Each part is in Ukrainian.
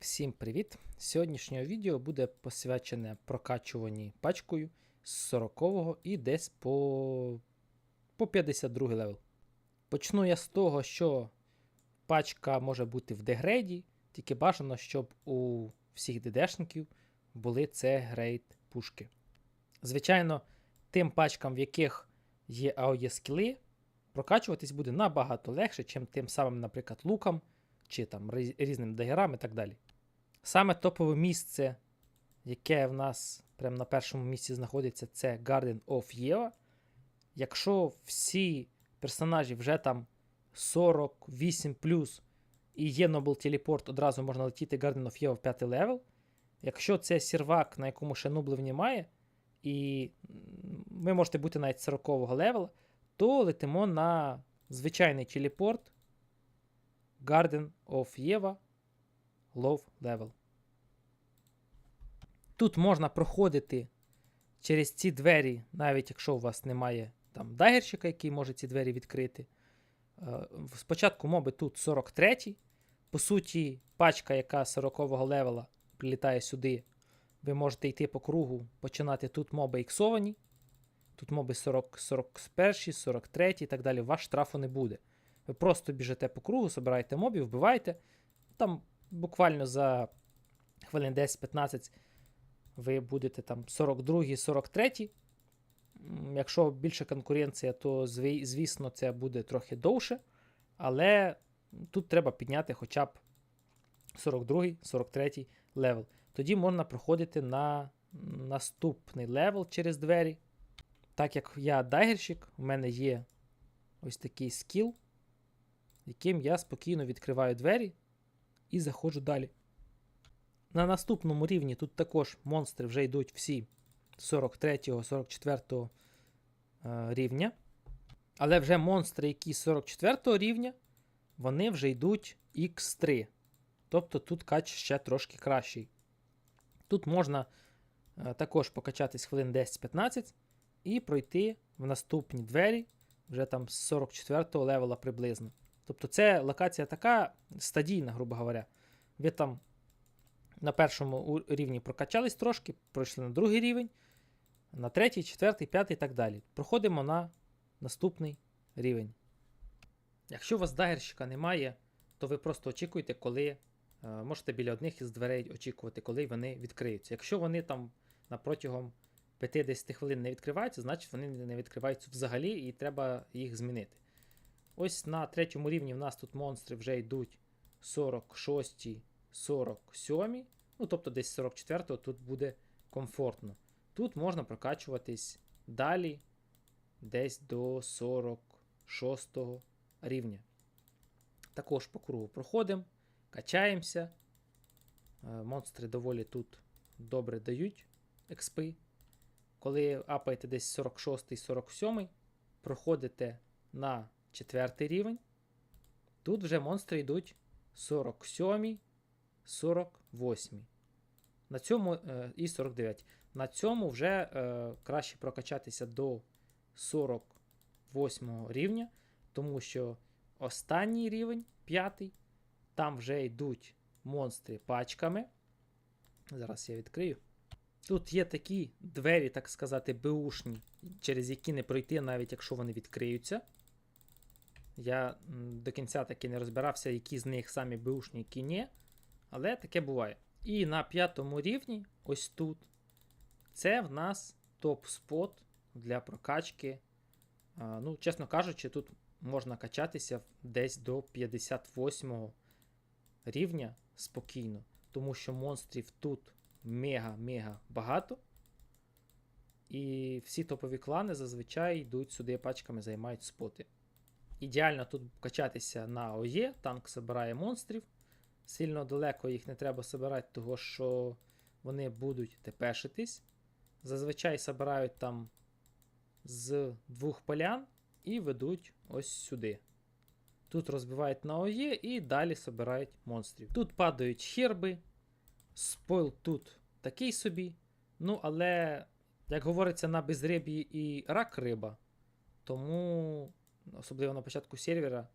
Всім привіт! Сьогоднішнє відео буде посвячене прокачуванні пачкою з 40 і десь по, по 52 левел. Почну я з того, що пачка може бути в дегрейді, тільки бажано, щоб у всіх ДДшників були це грейд пушки. Звичайно, тим пачкам, в яких є AOE скіли, прокачуватись буде набагато легше, чим тим самим, наприклад, лукам чи там різним дагерам і так далі. Саме топове місце, яке в нас прямо на першому місці знаходиться, це Garden of Eva. Якщо всі персонажі вже там 48 і є Noble Teleport, одразу можна летіти Garden of Eva в 5 левел. Якщо це сервак, на якому ще нублів немає, і ви можете бути навіть 40-го левела, то летимо на звичайний телепорт Garden of Eva Low Level. Тут можна проходити через ці двері, навіть якщо у вас немає там дагерщика, який може ці двері відкрити. Е, Спочатку моби тут 43. По суті, пачка, яка 40-го левела прилітає сюди. Ви можете йти по кругу, починати тут моби іксовані. Тут моби 40, 41, 43 і так далі. Ваш штрафу не буде. Ви просто біжите по кругу, збираєте мобів, вбиваєте. Там буквально за хвилин 10-15 ви будете там 42-й, 43 М, Якщо більше конкуренція, то звісно це буде трохи довше. Але тут треба підняти хоча б 42-й, 43-й левел. Тоді можна проходити на наступний левел через двері. Так як я дайгерщик, у мене є ось такий скіл, яким я спокійно відкриваю двері і заходжу далі. На наступному рівні тут також монстри вже йдуть всі 43-44 е, рівня. Але вже монстри, які 44 рівня, вони вже йдуть X3. Тобто тут кач ще трошки кращий. Тут можна е, також покачатись хвилин 10-15 і пройти в наступні двері вже там з 44 левела приблизно. Тобто це локація така стадійна, грубо говоря. Ви там на першому рівні прокачались трошки, пройшли на другий рівень, на третій, четвертий, п'ятий і так далі. Проходимо на наступний рівень. Якщо у вас дагерщика немає, то ви просто очікуєте, коли е, можете біля одних із дверей очікувати, коли вони відкриються. Якщо вони там протягом 50 хвилин не відкриваються, значить вони не відкриваються взагалі і треба їх змінити. Ось на третьому рівні в нас тут монстри вже йдуть 46, 47, ну тобто десь 44-го тут буде комфортно. Тут можна прокачуватись далі, десь до 46 рівня. Також по кругу проходимо, качаємося. Е, Монстри доволі тут добре дають експи. Коли апаєте десь 46-47, проходите на четвертий рівень. Тут вже монстри йдуть 47, 48. На цьому е, і 49. На цьому вже е, краще прокачатися до 48 рівня, тому що останній рівень, п'ятий, там вже йдуть монстри пачками. Зараз я відкрию. Тут є такі двері, так сказати, беушні, через які не пройти, навіть якщо вони відкриються. Я до кінця таки не розбирався, які з них самі беушні, які ні. Але таке буває. І на п'ятому рівні, ось тут, це в нас топ-спот для прокачки. Ну, чесно кажучи, тут можна качатися десь до 58 рівня спокійно, тому що монстрів тут мега-мега багато. І всі топові клани зазвичай йдуть сюди пачками, займають споти. Ідеально тут качатися на ОЄ, танк збирає монстрів. Сильно далеко їх не треба збирати, того що вони будуть тепешитись. Зазвичай збирають там з двох полян і ведуть ось сюди. Тут розбивають на ОЄ і далі збирають монстрів. Тут падають херби, спойл тут такий собі. Ну, але, як говориться, на безриб'ї і рак риба. Тому, особливо на початку сервера,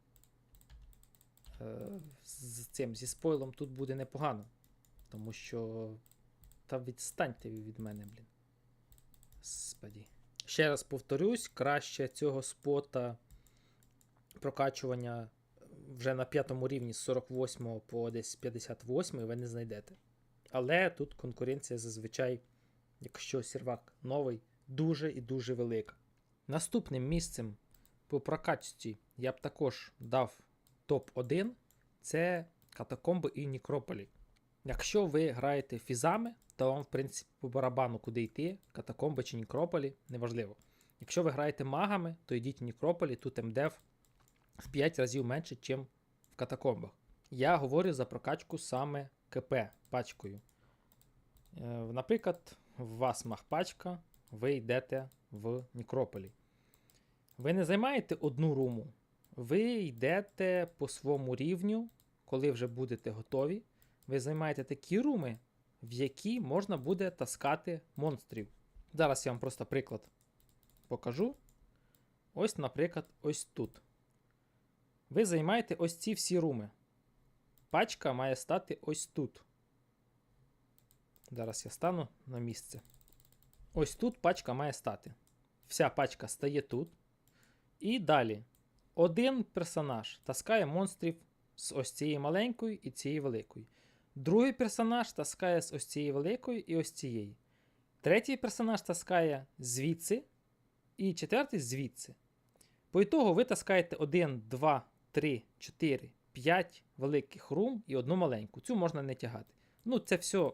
е, з цим зі спойлом тут буде непогано. Тому що. Та відстаньте від мене, блін. Господі. Ще раз повторюсь, краще цього спота прокачування вже на п'ятому рівні з 48 по десь 58 ви не знайдете. Але тут конкуренція зазвичай, якщо сервак новий, дуже і дуже велика. Наступним місцем по прокачці я б також дав топ-1 це катакомби і Нікрополі. Якщо ви граєте фізами, то вам, в принципі, по барабану куди йти, катакомби чи Нікрополі, неважливо. Якщо ви граєте магами, то йдіть в Нікрополі, тут МДФ в 5 разів менше, ніж в катакомбах. Я говорю за прокачку саме КП пачкою. Е, Наприклад, у вас мах-пачка, ви йдете в Нікрополі. Ви не займаєте одну руму, ви йдете по своєму рівню, коли вже будете готові. Ви займаєте такі руми, в які можна буде таскати монстрів. Зараз я вам просто приклад покажу. Ось, наприклад, ось тут. Ви займаєте ось ці всі руми. Пачка має стати ось тут. Зараз я стану на місце. Ось тут пачка має стати. Вся пачка стає тут. І далі. Один персонаж таскає монстрів з ось цієї маленької і цієї великої. Другий персонаж таскає з ось цієї великої і ось цієї. Третій персонаж таскає звідси. І четвертий звідси. По ітогу ви таскаєте 1, 2, 3, 4, 5 великих рум і одну маленьку. Цю можна не тягати. Ну, це все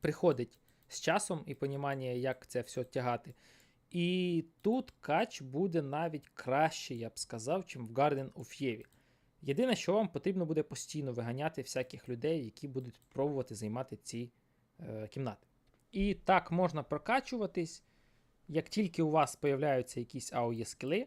приходить з часом і понімання, як це все тягати. І тут кач буде навіть краще, я б сказав, чим в Garden of Єві. Єдине, що вам потрібно буде постійно виганяти всяких людей, які будуть пробувати займати ці е, кімнати. І так можна прокачуватись, як тільки у вас появляються якісь AOE скіли,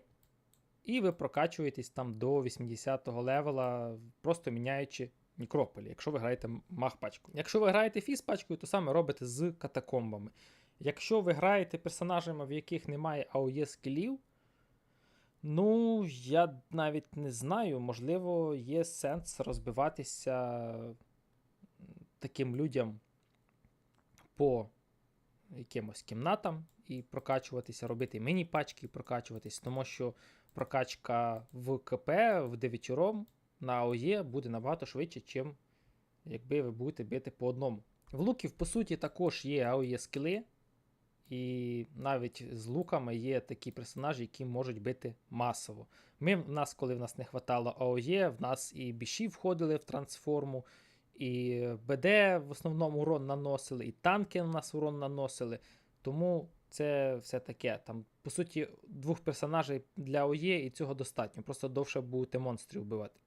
і ви прокачуєтесь там до 80-го левела, просто міняючи Нікрополі, якщо ви граєте мах-пачку. Якщо ви граєте фіз-пачкою, то саме робите з катакомбами. Якщо ви граєте персонажами, в яких немає AOE скілів, ну, я навіть не знаю, можливо, є сенс розбиватися таким людям по якимось кімнатам і прокачуватися, робити міні-пачки і прокачуватись, тому що прокачка в КП в 9 на АОЄ буде набагато швидше, ніж якби ви будете бити по одному. В луків, по суті, також є АОЄ скіли, і навіть з луками є такі персонажі, які можуть бити масово. Ми, в нас, коли в нас не хватало АОЄ, в нас і біші входили в трансформу, і БД в основному урон наносили, і танки на нас урон наносили. Тому це все таке. Там, по суті, двох персонажей для ОЄ і цього достатньо. Просто довше будете монстрів вбивати.